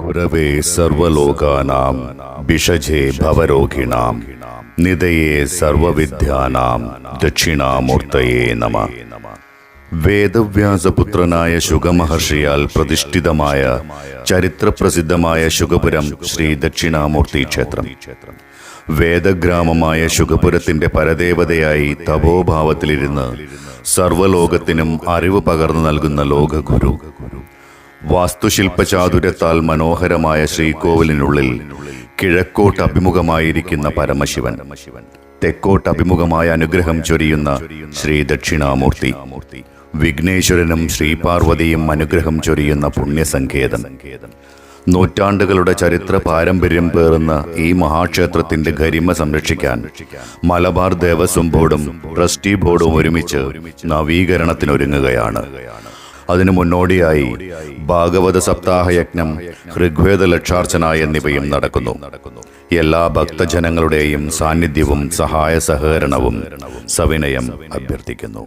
ഗുരവേ സർവലോകാനാം വിഷജേ ഭവരോഗിണാം നിതയേ സർവവിദ്യാനാം ദക്ഷിണാമൂർത്തയേ നമ. വേദവ്യാസപുത്രനായ ശുഗമഹർഷിയാൽ പ്രതിഷ്ഠിതമായ ചരിത്രപ്രസിദ്ധമായ ശുഗപുരം ശ്രീ ദക്ഷിണാമൂർത്തി ക്ഷേത്രം. വേദഗ്രാമമായ ശുഗപുരത്തിന്റെ പരദേവതയായി തപോഭാവത്തിലിരുന്ന് സർവലോകത്തിനും അറിവ് പകർന്നു നൽകുന്ന ലോകഗുരു. വാസ്തുശില്പചാതുര്യത്താൽ മനോഹരമായ ശ്രീകോവിലിനുള്ളിൽ കിഴക്കോട്ട് അഭിമുഖമായിരിക്കുന്ന പരമശിവൻ തെക്കോട്ട് അഭിമുഖമായ അനുഗ്രഹം ചൊരിയുന്ന ശ്രീ ദക്ഷിണാമൂർത്തി വിഘ്നേശ്വരനും ശ്രീപാർവതിയും അനുഗ്രഹം ചൊരിയുന്ന പുണ്യസങ്കേതം നൂറ്റാണ്ടുകളുടെ ചരിത്ര പാരമ്പര്യം പേറുന്ന ഈ മഹാക്ഷേത്രത്തിന്റെ ഗരിമ സംരക്ഷിക്കാൻ മലബാർ ദേവസ്വം ബോർഡും ട്രസ്റ്റി ബോർഡും ഒരുമിച്ച് നവീകരണത്തിനൊരുങ്ങുകയാണ്. അതിനു മുന്നോടിയായി ഭാഗവത സപ്താഹയജ്ഞം ഋഗ്വേദ ലക്ഷാർച്ചന എന്നിവയും നടക്കുന്നു. എല്ലാ ഭക്തജനങ്ങളുടെയും സാന്നിധ്യവും സഹായ സഹകരണവും സവിനയം അഭ്യർത്ഥിക്കുന്നു.